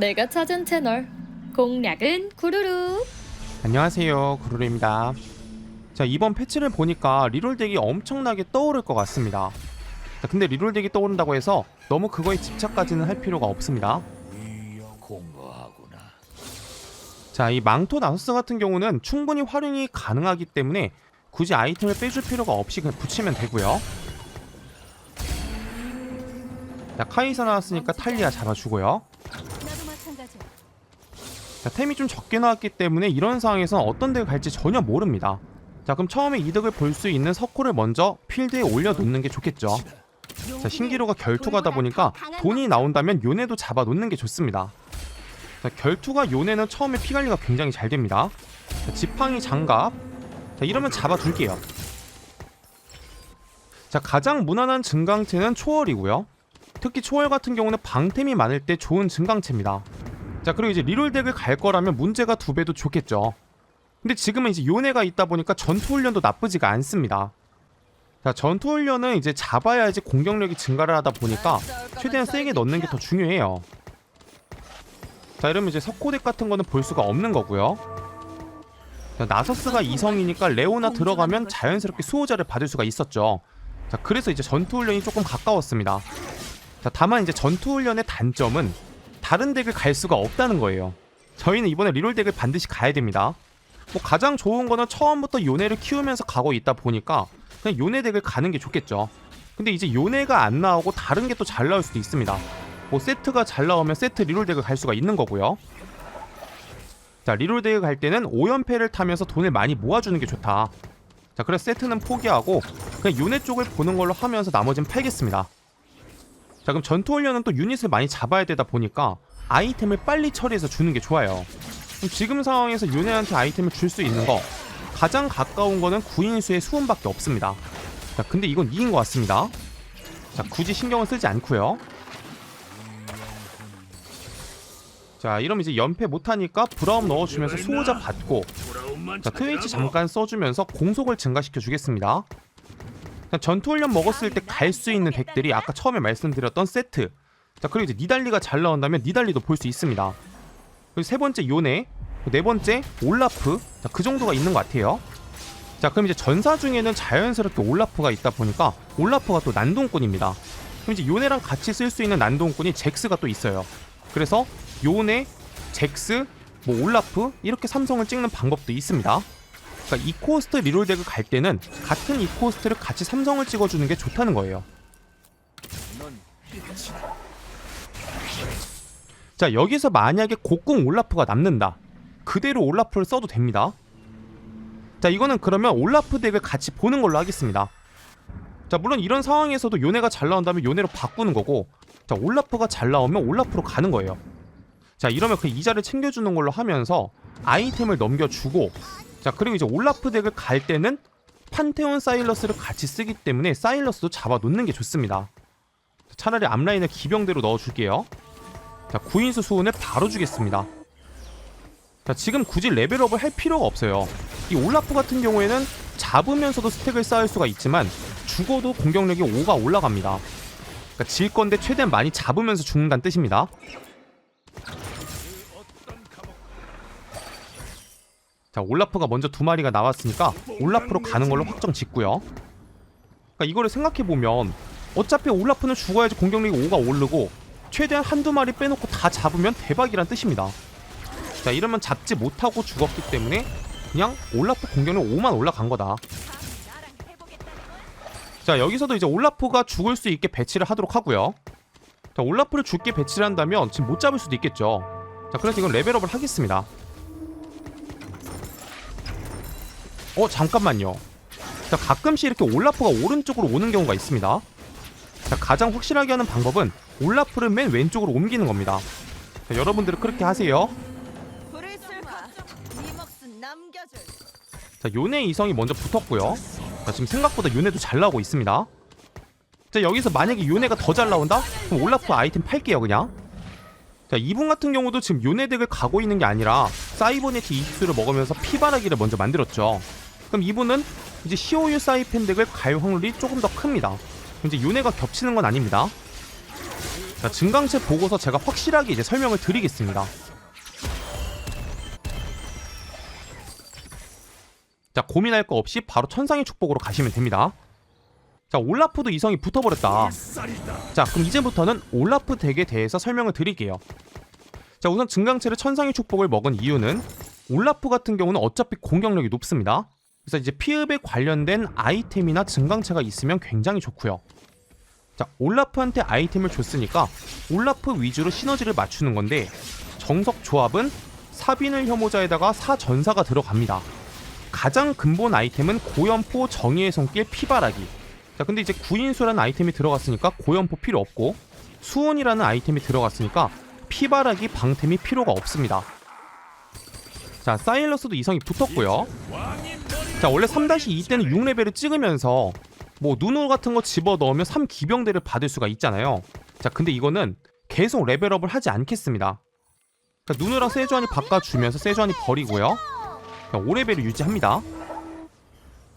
내가 찾은 채널. 공략은 구루루. 안녕하세요. 구루루입니다. 자 이번 패치를 보니까 리롤 덱이 엄청나게 떠오를 것 같습니다. 자, 근데 리롤 덱이 떠오른다고 해서 너무 그거에 집착까지는 할 필요가 없습니다. 공허하구나. 자이 망토 나서스 같은 경우는 충분히 활용이 가능하기 때문에 굳이 아이템을 빼줄 필요가 없이 그냥 붙이면 되고요. 자 카이사 나왔으니까 탈리아 잡아주고요. 자, 템이 좀 적게 나왔기 때문에 이런 상황에서 어떤 덱을 갈지 전혀 모릅니다. 자, 그럼 처음에 이득을 볼 수 있는 석호를 먼저 필드에 올려놓는 게 좋겠죠. 자, 신기루가 결투가다 보니까 돈이 나온다면 요네도 잡아놓는 게 좋습니다. 자, 결투가 요네는 처음에 피 관리가 굉장히 잘 됩니다. 자, 지팡이 장갑. 자, 이러면 잡아둘게요. 자, 가장 무난한 증강체는 초월이고요. 특히 초월 같은 경우는 방템이 많을 때 좋은 증강체입니다. 자 그리고 이제 리롤 덱을 갈 거라면 문제가 두 배도 좋겠죠. 근데 지금은 이제 요네가 있다 보니까 전투 훈련도 나쁘지가 않습니다. 자 전투 훈련은 이제 잡아야지 공격력이 증가를 하다 보니까 최대한 세게 넣는 게 더 중요해요. 자 이러면 이제 석고덱 같은 거는 볼 수가 없는 거고요. 자, 나서스가 이성이니까 레오나 들어가면 자연스럽게 수호자를 받을 수가 있었죠. 자 그래서 이제 전투 훈련이 조금 가까웠습니다. 자 다만 이제 전투 훈련의 단점은 다른 덱을 갈 수가 없다는 거예요. 저희는 이번에 리롤 덱을 반드시 가야 됩니다. 뭐 가장 좋은 거는 처음부터 요네를 키우면서 가고 있다 보니까 그냥 요네 덱을 가는 게 좋겠죠. 근데 이제 요네가 안 나오고 다른 게 또 잘 나올 수도 있습니다. 뭐 세트가 잘 나오면 세트 리롤 덱을 갈 수가 있는 거고요. 자 리롤 덱을 갈 때는 5연패를 타면서 돈을 많이 모아주는 게 좋다. 자 그래서 세트는 포기하고 그냥 요네 쪽을 보는 걸로 하면서 나머지는 팔겠습니다. 자 그럼 전투 훈련은 또 유닛을 많이 잡아야 되다 보니까 아이템을 빨리 처리해서 주는 게 좋아요. 지금 상황에서 요네한테 아이템을 줄 수 있는 거 가장 가까운 거는 구인수의 수훈밖에 없습니다. 자 근데 이건 이긴 것 같습니다. 자 굳이 신경을 쓰지 않고요. 자 이러면 이제 연패 못하니까 브라움 넣어주면서 수호자 받고 자 트위치 잠깐 써주면서 공속을 증가시켜 주겠습니다 전투 훈련 먹었을 때 갈 수 있는 덱들이 아까 처음에 말씀드렸던 세트. 자 그리고 이제 니달리가 잘 나온다면 니달리도 볼 수 있습니다. 그리고 세 번째 요네, 네 번째 올라프. 자 그 정도가 있는 것 같아요. 자 그럼 이제 전사 중에는 자연스럽게 올라프가 있다 보니까 올라프가 또 난동꾼입니다. 그럼 이제 요네랑 같이 쓸 수 있는 난동꾼이 잭스가 또 있어요. 그래서 요네, 잭스, 뭐 올라프 이렇게 삼성을 찍는 방법도 있습니다. 그러니까 이 코스트 리롤 덱을 갈 때는 같은 이 코스트를 같이 삼성을 찍어주는 게 좋다는 거예요. 자 여기서 만약에 곡궁 올라프가 남는다. 그대로 올라프를 써도 됩니다. 자 이거는 그러면 올라프 덱을 같이 보는 걸로 하겠습니다. 자 물론 이런 상황에서도 요네가 잘 나온다면 요네로 바꾸는 거고 자 올라프가 잘 나오면 올라프로 가는 거예요. 자 이러면 그 이자를 챙겨주는 걸로 하면서 아이템을 넘겨주고 자 그리고 이제 올라프 덱을 갈 때는 판테온 사일러스를 같이 쓰기 때문에 사일러스도 잡아놓는 게 좋습니다. 차라리 앞라인을 기병대로 넣어줄게요. 자 구인수 수훈을 바로 주겠습니다. 자 지금 굳이 레벨업을 할 필요가 없어요. 이 올라프 같은 경우에는 잡으면서도 스택을 쌓을 수가 있지만 죽어도 공격력이 5가 올라갑니다. 그러니까 질 건데 최대한 많이 잡으면서 죽는다는 뜻입니다 자 올라프가 먼저 두 마리가 나왔으니까 올라프로 가는 걸로 확정 짓고요. 그러니까 이거를 생각해보면 어차피 올라프는 죽어야지 공격력이 5가 오르고 최대한 한두 마리 빼놓고 다 잡으면 대박이란 뜻입니다. 자 이러면 잡지 못하고 죽었기 때문에 그냥 올라프 공격력 5만 올라간 거다. 자 여기서도 이제 올라프가 죽을 수 있게 배치를 하도록 하고요. 자 올라프를 죽게 배치를 한다면 지금 못 잡을 수도 있겠죠. 자 그래서 이건 레벨업을 하겠습니다 어 잠깐만요. 자 가끔씩 이렇게 올라프가 오른쪽으로 오는 경우가 있습니다. 자 가장 확실하게 하는 방법은 올라프를 맨 왼쪽으로 옮기는 겁니다. 자 여러분들은 그렇게 하세요. 자 요네 이성이 먼저 붙었고요. 자 지금 생각보다 요네도 잘 나오고 있습니다. 자 여기서 만약에 요네가 더 잘 나온다? 그럼 올라프 아이템 팔게요 그냥. 자 이분 같은 경우도 지금 요네 덱을 가고 있는 게 아니라 사이버네트 이스를 먹으면서 피바라기를 먼저 만들었죠 그럼 이분은 이제 시오유 사이펜 덱을 갈 확률이 조금 더 큽니다 이제 요네가 겹치는 건 아닙니다 자, 증강체 보고서 제가 확실하게 이제 설명을 드리겠습니다. 자, 고민할 거 없이 바로 천상의 축복으로 가시면 됩니다. 자, 올라프도 이성이 붙어버렸다. 자, 그럼 이제부터는 올라프 덱에 대해서 설명을 드릴게요. 자, 우선 증강체를 천상의 축복을 먹은 이유는 올라프 같은 경우는 어차피 공격력이 높습니다. 그래서 이제 피읍에 관련된 아이템이나 증강체가 있으면 굉장히 좋고요. 자, 올라프한테 아이템을 줬으니까 올라프 위주로 시너지를 맞추는 건데 정석 조합은 사빈을 혐오자에다가 사전사가 들어갑니다. 가장 근본 아이템은 고연포 정의의 손길 피바라기. 자, 근데 이제 구인수라는 아이템이 들어갔으니까 고연포 필요 없고 수온이라는 아이템이 들어갔으니까 피바라기 방템이 필요가 없습니다. 자, 사일러스도 이성이 붙었고요. 자, 원래 3-2 때는 6레벨을 찍으면서 뭐 누누 같은 거 집어 넣으면 3기병대를 받을 수가 있잖아요. 자, 근데 이거는 계속 레벨업을 하지 않겠습니다. 자, 누누랑 세주안이 바꿔주면서 세주안이 버리고요. 자, 5레벨을 유지합니다.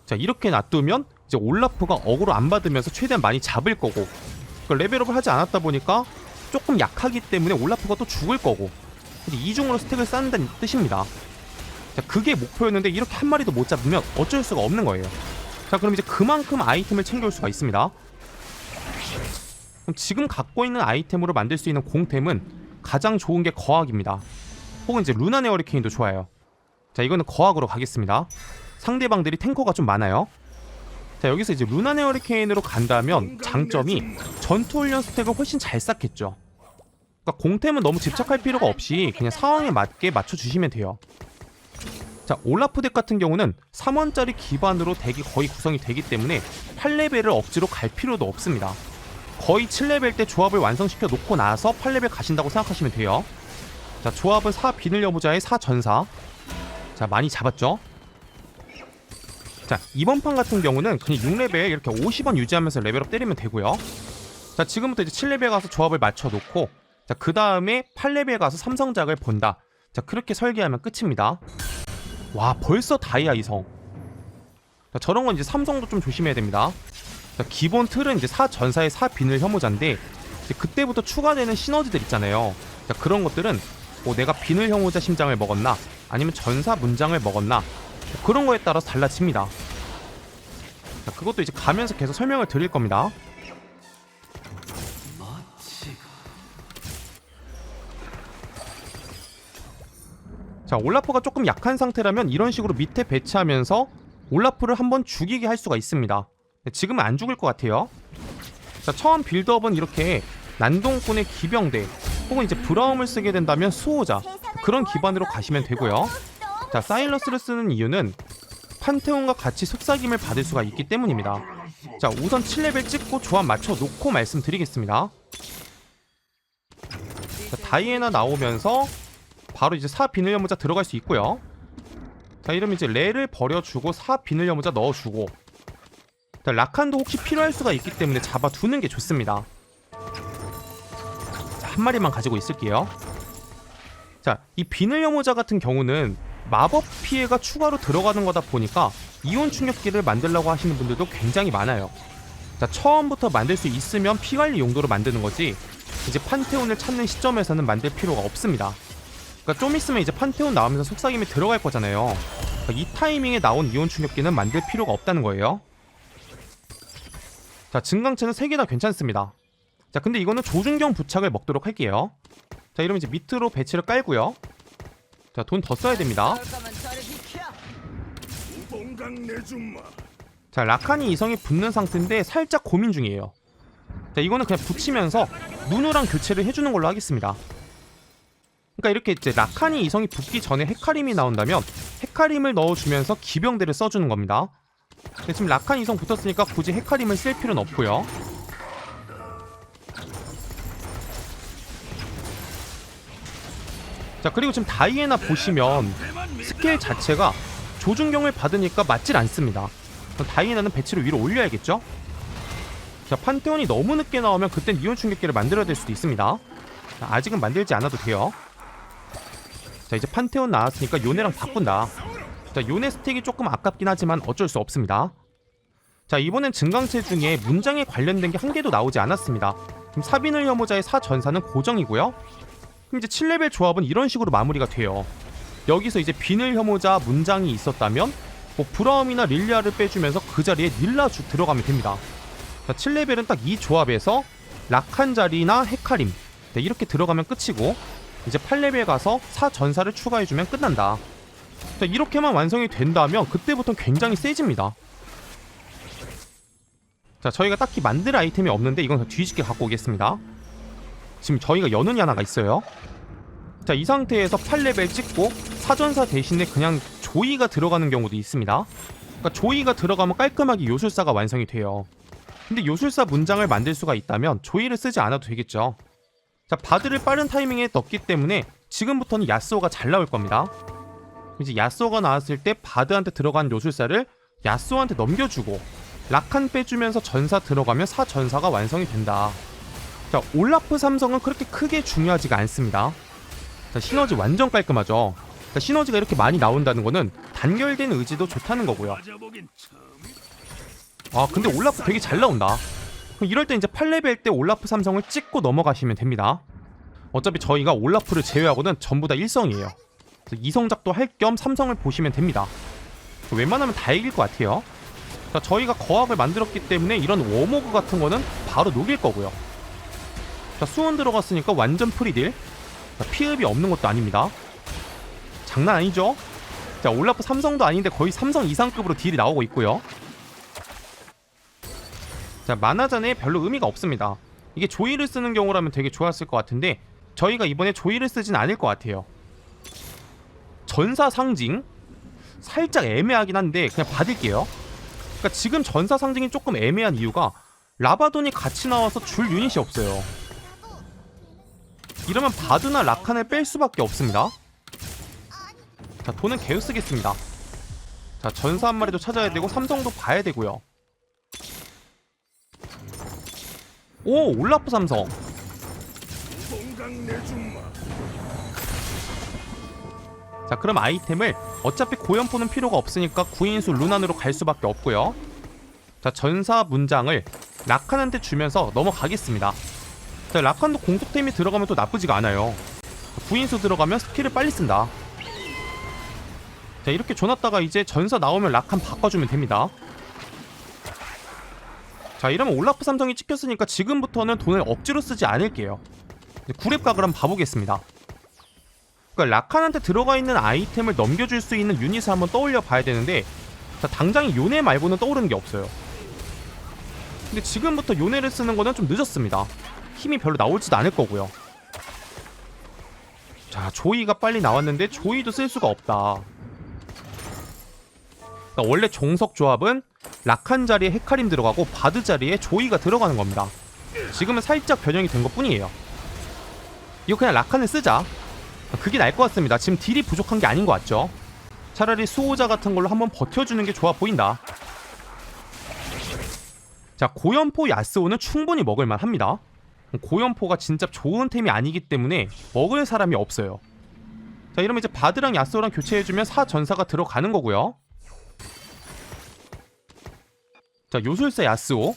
자, 이렇게 놔두면 이제 올라프가 어그로 안 받으면서 최대한 많이 잡을 거고 그 레벨업을 하지 않았다 보니까 조금 약하기 때문에 올라프가 또 죽을 거고 이제 이중으로 스택을 쌓는다는 뜻입니다. 자, 그게 목표였는데 이렇게 한 마리도 못 잡으면 어쩔 수가 없는 거예요. 자, 그럼 이제 그만큼 아이템을 챙겨올 수가 있습니다. 그럼 지금 갖고 있는 아이템으로 만들 수 있는 공템은 가장 좋은 게 거학입니다. 혹은 이제 루나네 어리케인도 좋아요. 자, 이거는 거학으로 가겠습니다. 상대방들이 탱커가 좀 많아요. 자, 여기서 이제 루나네 어리케인으로 간다면 장점이 전투 훈련 스택을 훨씬 잘 쌓겠죠. 그러니까 공템은 너무 집착할 필요가 없이 그냥 상황에 맞게 맞춰 주시면 돼요. 자, 올라프 덱 같은 경우는 3원짜리 기반으로 덱이 거의 구성이 되기 때문에 8레벨을 억지로 갈 필요도 없습니다. 거의 7레벨 때 조합을 완성시켜 놓고 나서 8레벨 가신다고 생각하시면 돼요. 자, 조합은 4 비늘 여부자의 4 전사. 자, 많이 잡았죠? 자, 이번 판 같은 경우는 그냥 6레벨 이렇게 50원 유지하면서 레벨업 때리면 되고요. 자, 지금부터 이제 7레벨 가서 조합을 맞춰 놓고 자, 그 다음에 8레벨 가서 삼성작을 본다. 자, 그렇게 설계하면 끝입니다. 와 벌써 다이아 이성. 자, 저런 건 이제 삼성도 좀 조심해야 됩니다. 자, 기본 틀은 이제 사 전사의 사 비늘 혐오자인데 이제 그때부터 추가되는 시너지들 있잖아요. 자, 그런 것들은 뭐 내가 비늘 혐오자 심장을 먹었나? 아니면 전사 문장을 먹었나? 뭐 그런 거에 따라서 달라집니다. 자, 그것도 이제 가면서 계속 설명을 드릴 겁니다 자 올라프가 조금 약한 상태라면 이런 식으로 밑에 배치하면서 올라프를 한번 죽이게 할 수가 있습니다. 네, 지금은 안 죽을 것 같아요. 자 처음 빌드업은 이렇게 난동꾼의 기병대 혹은 이제 브라움을 쓰게 된다면 수호자 그런 기반으로 가시면 되고요. 자 사일러스를 쓰는 이유는 판테온과 같이 속삭임을 받을 수가 있기 때문입니다. 자 우선 7레벨 찍고 조합 맞춰 놓고 말씀드리겠습니다. 자 다이애나 나오면서 바로 이제 사 비늘 연모자 들어갈 수 있고요. 자 이러면 이제 레를 버려주고 사 비늘 연모자 넣어주고 자, 라칸도 혹시 필요할 수가 있기 때문에 잡아두는 게 좋습니다. 자, 한 마리만 가지고 있을게요. 자, 이 비늘 연모자 같은 경우는 마법 피해가 추가로 들어가는 거다 보니까 이온 충격기를 만들려고 하시는 분들도 굉장히 많아요. 자, 처음부터 만들 수 있으면 피 관리 용도로 만드는 거지 이제 판테온을 찾는 시점에서는 만들 필요가 없습니다. 그러니까 좀 있으면 이제 판테온 나오면서 속삭임이 들어갈 거잖아요. 그러니까 이 타이밍에 나온 이온 충격기는 만들 필요가 없다는 거예요. 자, 증강체는 3개 다 괜찮습니다. 자, 근데 이거는 조준경 부착을 먹도록 할게요. 자, 이러면 이제 밑으로 배치를 깔고요. 자, 돈 더 써야 됩니다. 자, 라칸이 이성이 붙는 상태인데 살짝 고민 중이에요. 자, 이거는 그냥 붙이면서 누누랑 교체를 해주는 걸로 하겠습니다. 그러니까 이렇게 이제 라칸이 이성이 붙기 전에 헤카림이 나온다면 헤카림을 넣어주면서 기병대를 써주는 겁니다. 지금 라칸 이성 붙었으니까 굳이 헤카림을 쓸 필요는 없고요. 자 그리고 지금 다이애나 보시면 스킬 자체가 조준경을 받으니까 맞질 않습니다. 다이애나는 배치를 위로 올려야겠죠? 자 판테온이 너무 늦게 나오면 그땐 이온 충격기를 만들어야 될 수도 있습니다. 자, 아직은 만들지 않아도 돼요. 자 이제 판테온 나왔으니까 요네랑 바꾼다 자 요네 스택이 조금 아깝긴 하지만 어쩔 수 없습니다 자 이번엔 증강체 중에 문장에 관련된 게 한 개도 나오지 않았습니다 그럼 사비늘 혐오자의 사전사는 고정이고요. 그럼 이제 7레벨 조합은 이런 식으로 마무리가 돼요. 여기서 이제 비늘 혐오자 문장이 있었다면 뭐 브라움이나 릴리아를 빼주면서 그 자리에 닐라 주 들어가면 됩니다. 자, 7레벨은 딱 이 조합에서 락한 자리나 헤카림 네, 이렇게 들어가면 끝이고 이제 8레벨 가서 사전사를 추가해주면 끝난다. 자, 이렇게만 완성이 된다면 그때부터 굉장히 세집니다. 자, 저희가 딱히 만들 아이템이 없는데 이건 뒤집게 갖고 오겠습니다. 지금 저희가 연운이 하나가 있어요. 자, 이 상태에서 8레벨 찍고 사전사 대신에 그냥 조이가 들어가는 경우도 있습니다. 그러니까 조이가 들어가면 깔끔하게 요술사가 완성이 돼요. 근데 요술사 문장을 만들 수가 있다면 조이를 쓰지 않아도 되겠죠. 자, 바드를 빠른 타이밍에 넣기 때문에 지금부터는 야스오가 잘 나올 겁니다. 이제 야스오가 나왔을 때 바드한테 들어간 요술사를 야스오한테 넘겨주고 라칸 빼주면서 전사 들어가면 사 전사가 완성이 된다. 자, 올라프 삼성은 그렇게 크게 중요하지가 않습니다. 자, 시너지 완전 깔끔하죠. 자, 시너지가 이렇게 많이 나온다는 거는 단결된 의지도 좋다는 거고요. 아 근데 올라프 되게 잘 나온다 그럼 이럴 때 이제 8레벨 때 올라프 삼성을 찍고 넘어가시면 됩니다. 어차피 저희가 올라프를 제외하고는 전부 다 1성이에요. 이성작도 할 겸 삼성을 보시면 됩니다. 웬만하면 다 이길 것 같아요. 자, 저희가 거학을 만들었기 때문에 이런 워모그 같은 거는 바로 녹일 거고요. 자, 수원 들어갔으니까 완전 프리딜. 자, 피흡이 없는 것도 아닙니다. 장난 아니죠? 자 올라프 삼성도 아닌데 거의 삼성 이상급으로 딜이 나오고 있고요 자 만화전에 별로 의미가 없습니다. 이게 조이를 쓰는 경우라면 되게 좋았을 것 같은데 저희가 이번에 조이를 쓰진 않을 것 같아요. 전사 상징? 살짝 애매하긴 한데 그냥 받을게요. 그러니까 지금 전사 상징이 조금 애매한 이유가 라바돈이 같이 나와서 줄 유닛이 없어요. 이러면 바두나 라칸을 뺄 수밖에 없습니다. 자 돈은 개우 쓰겠습니다. 자 전사 한 마리도 찾아야 되고 삼성도 봐야 되고요 오 올라프 삼성. 자 그럼 아이템을 어차피 고연포는 필요가 없으니까 구인수 루난으로 갈 수밖에 없고요. 자 전사 문장을 라칸한테 주면서 넘어가겠습니다. 자 라칸도 공속템이 들어가면 또 나쁘지가 않아요. 구인수 들어가면 스킬을 빨리 쓴다. 자 이렇게 줘놨다가 이제 전사 나오면 라칸 바꿔주면 됩니다 자 이러면 올라프 삼성이 찍혔으니까 지금부터는 돈을 억지로 쓰지 않을게요 이제 구랩각을 한번 봐보겠습니다 그러니까 라칸한테 들어가 있는 아이템을 넘겨줄 수 있는 유닛을 한번 떠올려 봐야 되는데 자, 당장 요네 말고는 떠오르는 게 없어요. 근데 지금부터 요네를 쓰는 거는 좀 늦었습니다. 힘이 별로 나올지도 않을 거고요. 자, 조이가 빨리 나왔는데 조이도 쓸 수가 없다. 그러니까 원래 종석 조합은 라칸 자리에 헤카림 들어가고 바드 자리에 조이가 들어가는 겁니다. 지금은 살짝 변형이 된 것 뿐이에요. 이거 그냥 라칸을 쓰자. 그게 나을 것 같습니다. 지금 딜이 부족한 게 아닌 것 같죠? 차라리 수호자 같은 걸로 한번 버텨주는 게 좋아 보인다. 자, 고연포 야스오는 충분히 먹을만 합니다. 고연포가 진짜 좋은 템이 아니기 때문에 먹을 사람이 없어요. 자, 이러면 이제 바드랑 야스오랑 교체해주면 사 전사가 들어가는 거고요. 자, 요술사 야스오.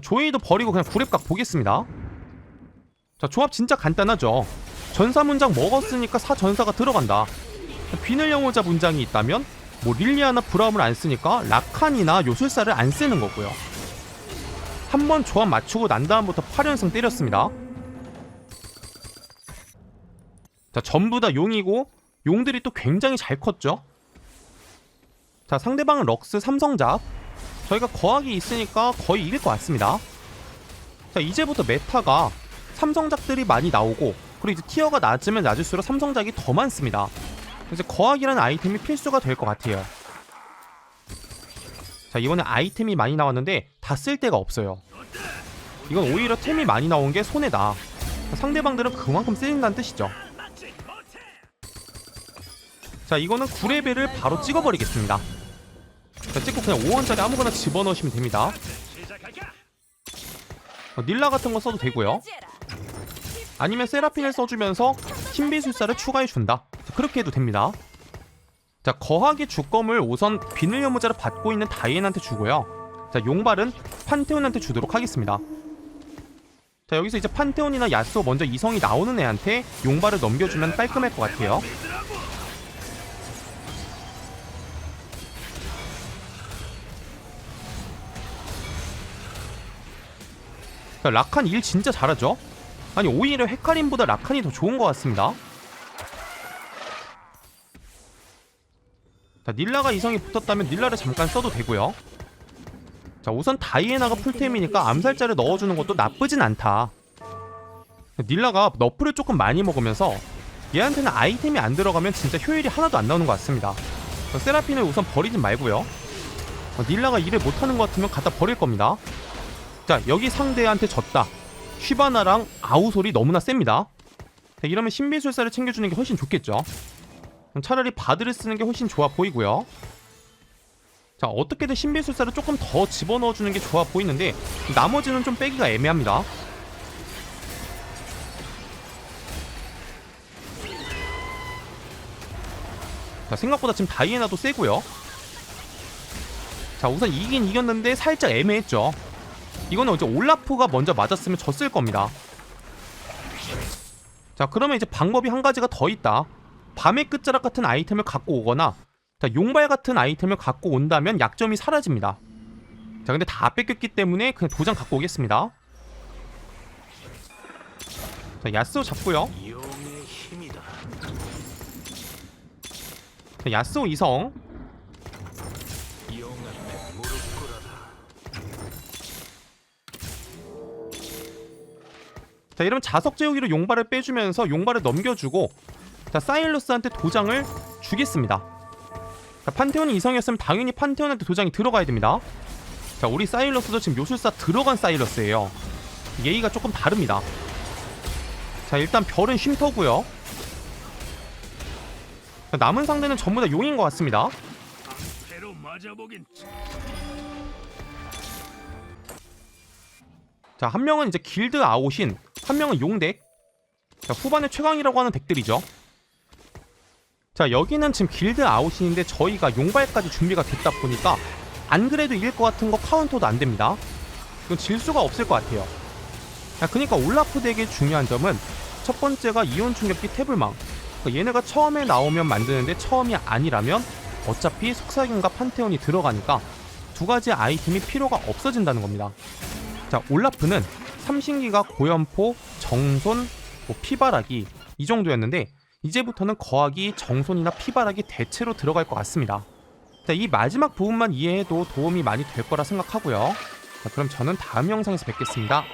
조이도 버리고 그냥 구랩각 보겠습니다. 자 조합 진짜 간단하죠. 전사 문장 먹었으니까 사 전사가 들어간다. 비늘 영호자 문장이 있다면 뭐 릴리아나 브라움을 안 쓰니까 라칸이나 요술사를 안 쓰는 거고요. 한 번 조합 맞추고 난 다음부터 8연승 때렸습니다. 자 전부 다 용이고 용들이 또 굉장히 잘 컸죠 자 상대방은 럭스 삼성잡 저희가 거학이 있으니까 거의 이길 것 같습니다 자 이제부터 메타가 삼성작들이 많이 나오고 그리고 이제 티어가 낮으면 낮을수록 삼성작이 더 많습니다. 그래서 거학이라는 아이템이 필수가 될 것 같아요. 자 이번에 아이템이 많이 나왔는데 다 쓸 데가 없어요. 이건 오히려 템이 많이 나온 게 손해다. 상대방들은 그만큼 쓰인다는 뜻이죠. 자 이거는 9레벨을 바로 찍어버리겠습니다. 자 찍고 그냥 5원짜리 아무거나 집어넣으시면 됩니다. 어, 닐라 같은 거 써도 되고요. 아니면 세라핀을 써주면서 신비술사를 추가해준다 그렇게 해도 됩니다 자 거하기 주검을 우선 비늘 연무자를 받고 있는 다이앤한테 주고요 자 용발은 판테온한테 주도록 하겠습니다 자 여기서 이제 판테온이나 야스오 먼저 이성이 나오는 애한테 용발을 넘겨주면 깔끔할 것 같아요 자, 라칸 일 진짜 잘하죠? 아니 오히려 헤카림보다 라칸이 더 좋은 것 같습니다. 자 닐라가 이성이 붙었다면 닐라를 잠깐 써도 되고요. 자 우선 다이애나가 풀템이니까 암살자를 넣어주는 것도 나쁘진 않다. 닐라가 너프를 조금 많이 먹으면서 얘한테는 아이템이 안 들어가면 진짜 효율이 하나도 안 나오는 것 같습니다. 자, 세라핀을 우선 버리진 말고요. 어, 닐라가 일을 못하는 것 같으면 갖다 버릴 겁니다 자 여기 상대한테 졌다. 쉬바나랑 아우솔이 너무나 셉니다. 자, 이러면 신비술사를 챙겨주는 게 훨씬 좋겠죠. 차라리 바드를 쓰는 게 훨씬 좋아 보이고요. 자 어떻게든 신비술사를 조금 더 집어넣어주는 게 좋아 보이는데 나머지는 좀 빼기가 애매합니다. 자 생각보다 지금 다이애나도 세고요. 자 우선 이긴 이겼는데 살짝 애매했죠 이거는 이제 올라프가 먼저 맞았으면 졌을 겁니다. 자 그러면 이제 방법이 한 가지가 더 있다. 밤의 끝자락 같은 아이템을 갖고 오거나 자 용발 같은 아이템을 갖고 온다면 약점이 사라집니다. 자 근데 다 뺏겼기 때문에 그냥 도장 갖고 오겠습니다. 자 야스오 잡고요. 자 야스오 이성 자 이러면 자석 제우기로 용발을 빼주면서 용발을 넘겨주고 자 사일러스한테 도장을 주겠습니다. 자 판테온이 이성이었으면 당연히 판테온한테 도장이 들어가야 됩니다. 자 우리 사일러스도 지금 요술사 들어간 사일러스예요. 예의가 조금 다릅니다. 자 일단 별은 쉼터고요. 자, 남은 상대는 전부 다 용인 것 같습니다. 자, 한 명은 이제 길드 아웃인, 한 명은 용덱. 자, 후반에 최강이라고 하는 덱들이죠. 자, 여기는 지금 길드 아웃인인데 저희가 용발까지 준비가 됐다 보니까 안 그래도 이길 것 같은 거 카운터도 안 됩니다. 이건 질 수가 없을 것 같아요. 자, 그러니까 올라프 덱의 중요한 점은 첫 번째가 이온 충격기 태블망. 그러니까 얘네가 처음에 나오면 만드는데 처음이 아니라면 어차피 속삭임과 판테온이 들어가니까 두 가지 아이템이 필요가 없어진다는 겁니다. 자 올라프는 삼신기가 고연포, 정손, 뭐 피바라기 이 정도였는데 이제부터는 거하기, 정손이나 피바라기 대체로 들어갈 것 같습니다. 자, 이 마지막 부분만 이해해도 도움이 많이 될 거라 생각하고요. 자, 그럼 저는 다음 영상에서 뵙겠습니다.